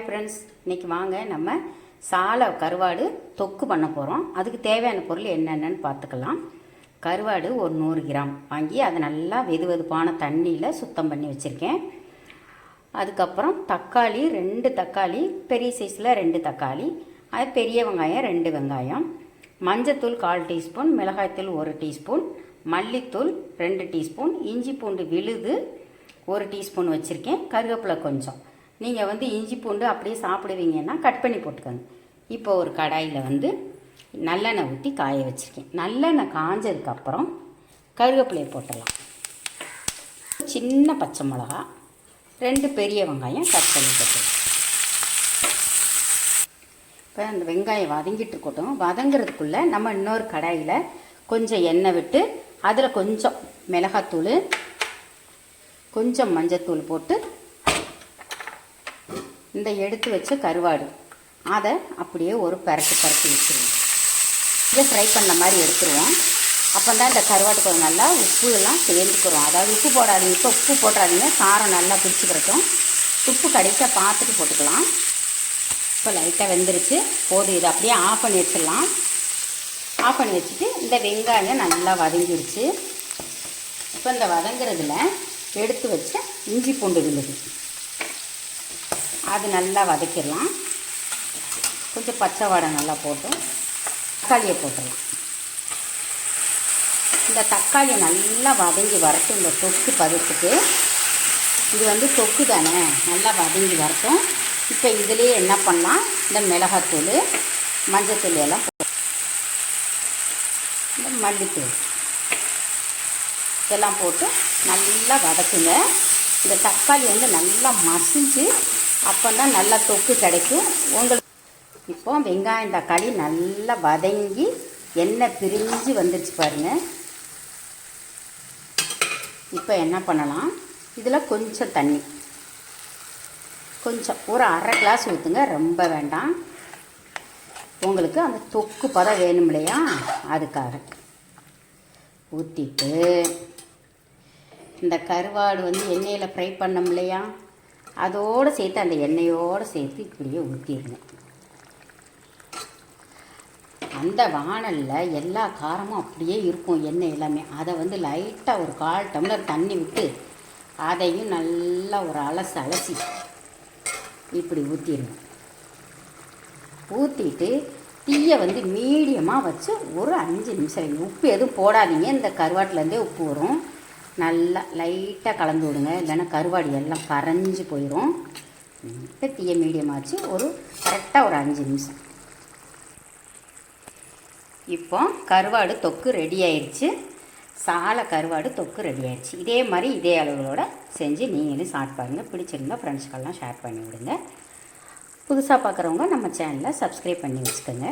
Hi friends இன்னைக்கு வாங்க நம்ம சாலை கருவாடு தொக்கு பண்ண போகிறோம் அதுக்கு தேவையான பொருள் என்னென்னு பார்த்துக்கலாம். கருவாடு ஒரு நூறு கிராம். வாங்கி அதை நல்லா வெது வெதுப்பான தண்ணியில் சுத்தம் பண்ணி வச்சுருக்கேன். அதுக்கப்புறம் தக்காளி ரெண்டு தக்காளி பெரிய சைஸில் ரெண்டு தக்காளி அது பெரிய வெங்காயம் ரெண்டு வெங்காயம். மஞ்சத்தூள் கால் டீஸ்பூன் மிளகாய்த்தூள் ஒரு டீஸ்பூன் மல்லித்தூள் ரெண்டு டீஸ்பூன் இஞ்சி பூண்டு விழுது ஒரு டீஸ்பூன் வச்சுருக்கேன். கருவேப்பிலை கொஞ்சம். நீங்கள் வந்து இஞ்சி பூண்டு அப்படியே சாப்பிடுவீங்கன்னா கட் பண்ணி போட்டுக்கோங்க. இப்போ ஒரு கடாயில் வந்து நல்லெண்ணெய் ஊற்றி காய வச்சுருக்கேன். நல்லெண்ணெய் காஞ்சதுக்கப்புறம் கருவேப்பிலையை போட்டலாம் சின்ன பச்சை மிளகா ரெண்டு பெரிய வெங்காயம் கட் பண்ணி போட்டுக்கலாம் இப்போ அந்த வெங்காயம் வதங்கிட்டு இருக்கட்டும். வதங்கிறதுக்குள்ளே நம்ம இன்னொரு கடாயில் கொஞ்சம் எண்ணெய் விட்டு அதில் கொஞ்சம் மிளகாத்தூள் கொஞ்சம் மஞ்சத்தூள் போட்டு இந்த எடுத்து வச்ச கருவாடு. அதை அப்படியே ஒரு பரட்டு பரட்டி வச்சுருவோம். இதை ஃப்ரை பண்ண மாதிரி எடுத்துருவோம். அப்போ தான் இந்த கருவாடு கொஞ்சம் நல்லா உப்பு எல்லாம் சேர்ந்துக்கிறோம். அதாவது உப்பு போடாதீங்க. இப்போ உப்பு போட்டாதீங்க காரம் நல்லா பிடிச்சிக்கிறட்டும் உப்பு கடைசியாக பார்த்துட்டு போட்டுக்கலாம். இப்போ லைட்டாக வெந்துருச்சு. போதும். இதை அப்படியே ஆஃப் பண்ணி வச்சிடலாம். ஆஃப் பண்ணி வச்சுட்டு இந்த வெங்காயம் நல்லா வதங்கிருச்சு. இப்போ இந்த வதங்குறதுல எடுத்து வச்ச இஞ்சி பூண்டு விழுது. அது நல்லா வதக்கிடலாம். கொஞ்சம் பச்சை வடை நல்லா போட்டு தக்காளியை போட்டுடலாம். இந்த தக்காளி நல்லா வதங்கி வரட்டும். இந்த தொக்கு பதத்துக்கு. இது வந்து தொக்கு தானே. நல்லா வதங்கி வரட்டும். இப்போ இதுலேயே என்ன பண்ணலாம்? இந்த மிளகாத்தூள் மஞ்சத்தூள் எல்லாம் இந்த மல்லித்தூள் இதெல்லாம் போட்டு நல்லா வதக்குங்க. இந்த தக்காளி வந்து நல்லா மசிஞ்சு அப்போ தான் நல்லா தொக்கு கிடைக்கும். உங்களுக்கு இப்போ வெங்காயம் தக்காளி நல்லா வதங்கி எண்ணெய் பிரிஞ்சு வந்துடுச்சு பாருங்கள் இப்போ என்ன பண்ணலாம்? இதில் கொஞ்சம் தண்ணி. கொஞ்சம் ஒரு அரை கிளாஸ் ஊற்றுங்க ரொம்ப வேண்டாம். உங்களுக்கு அந்த தொக்கு பதம் வேணும் இல்லையா? அதுக்காக ஊற்றிட்டு இந்த கருவாடு வந்து எண்ணெயில் ஃப்ரை பண்ணோம் இல்லையா? அதோடு சேர்த்து அந்த எண்ணெயோடு சேர்த்து இப்படியே ஊற்றிடுங்க அந்த வானலில் எல்லா காரமும் அப்படியே இருக்கும் எண்ணெய் எல்லாமே. அதை வந்து லைட்டாக ஒரு கால் டம்ளர் தண்ணி விட்டு அதையும் நல்லா ஒரு அலசு அலசி இப்படி ஊற்றிடுங்க ஊற்றிட்டு தீயை வந்து மீடியமாக வச்சு ஒரு அஞ்சு நிமிஷம் உப்பு எதுவும் போடாதீங்க. இந்த கருவாட்டிலேருந்தே உப்பு வரும். நல்லா லைட்டாக கலந்து விடுங்க. இல்லைன்னா கருவாடு எல்லாம் கரைஞ்சி போயிடும் இப்போ தீய மீடியமாக வச்சு ஒரு கரெக்டாக ஒரு அஞ்சு நிமிஷம். இப்போ கருவாடு தொக்கு ரெடி ஆயிடுச்சு சாலை கருவாடு தொக்கு ரெடி ஆயிடுச்சு இதே மாதிரி இதே அளவுகளோட செஞ்சு நீங்களும் சாப்பிட்டு பாருங்கள் பிடிச்சிருந்தா ஃப்ரெண்ட்ஸ்க்கெல்லாம் ஷேர் பண்ணி விடுங்க. புதுசாக பார்க்குறவங்க நம்ம சேனலை சப்ஸ்கிரைப் பண்ணி வச்சுக்கோங்க.